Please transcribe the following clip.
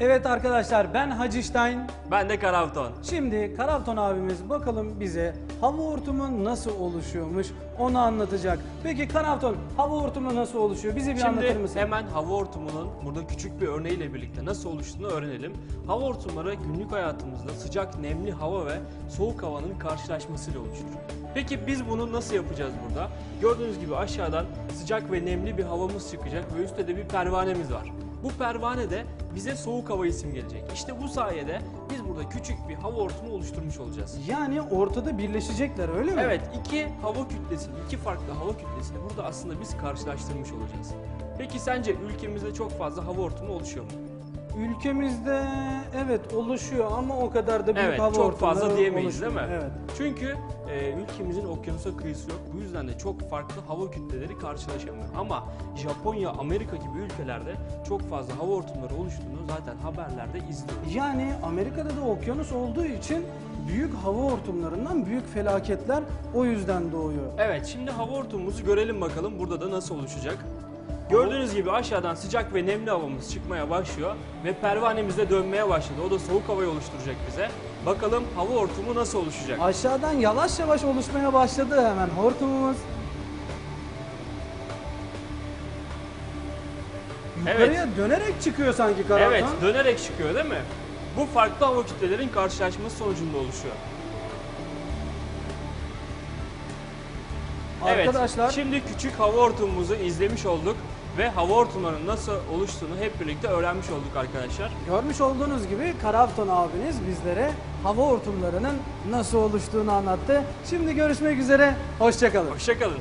Evet arkadaşlar ben Hacı Stein. Ben de Karavton. Şimdi Karalton abimiz bakalım bize hava hortumu nasıl oluşuyormuş onu anlatacak. Peki Karalton hava hortumu nasıl oluşuyor? Bize bir anlatır Şimdi mısın? hemen hava hortumunun burada küçük bir örneğiyle birlikte nasıl oluştuğunu öğrenelim. Hava hortumları günlük hayatımızda sıcak, nemli hava ve soğuk havanın karşılaşmasıyla oluşur. Peki biz bunu nasıl yapacağız burada? Gördüğünüz gibi aşağıdan sıcak ve nemli bir havamız çıkacak ve üstte de bir pervanemiz var. Bu pervane de bize soğuk hava isim gelecek. İşte bu sayede biz burada küçük bir hava hortumu oluşturmuş olacağız. Yani ortada birleşecekler öyle mi? Evet, iki hava kütlesini, iki farklı hava kütlesini burada aslında biz karşılaştırmış olacağız. Peki sence ülkemizde çok fazla hava hortumu oluşuyor mu? Ülkemizde evet oluşuyor ama o kadar da büyük evet, hava çok fazla diyemeyiz değil oluşmuyor. mi? Evet. Çünkü e, ülkemizin okyanusa kıyısı yok. Bu yüzden de çok farklı hava kütleleri karşılaşamıyor. Ama Japonya, Amerika gibi ülkelerde çok fazla hava hortumları oluştuğunu zaten haberlerde izliyoruz. Yani Amerika'da da okyanus olduğu için büyük hava hortumlarından büyük felaketler o yüzden doğuyor. Evet, şimdi hava hortumumuzu görelim bakalım burada da nasıl oluşacak. Gördüğünüz gibi aşağıdan sıcak ve nemli havamız çıkmaya başlıyor ve pervanemiz de dönmeye başladı. O da soğuk havayı oluşturacak bize. Bakalım hava hortumu nasıl oluşacak? Aşağıdan yavaş yavaş oluşmaya başladı hemen hortumumuz. Yukarıya dönerek çıkıyor sanki Karahan. Evet, dönerek çıkıyor değil mi? Bu farklı hava kütlelerin karşılaşması sonucunda oluşuyor. Arkadaşlar Evet, şimdi küçük hava hortumumuzu izlemiş olduk ve hava hortumlarının nasıl oluştuğunu hep birlikte öğrenmiş olduk arkadaşlar. görmüş olduğunuz gibi Karafton abiniz bizlere hava hortumlarının nasıl oluştuğunu anlattı. Şimdi görüşmek üzere, hoşçakalın. Hoşçakalın.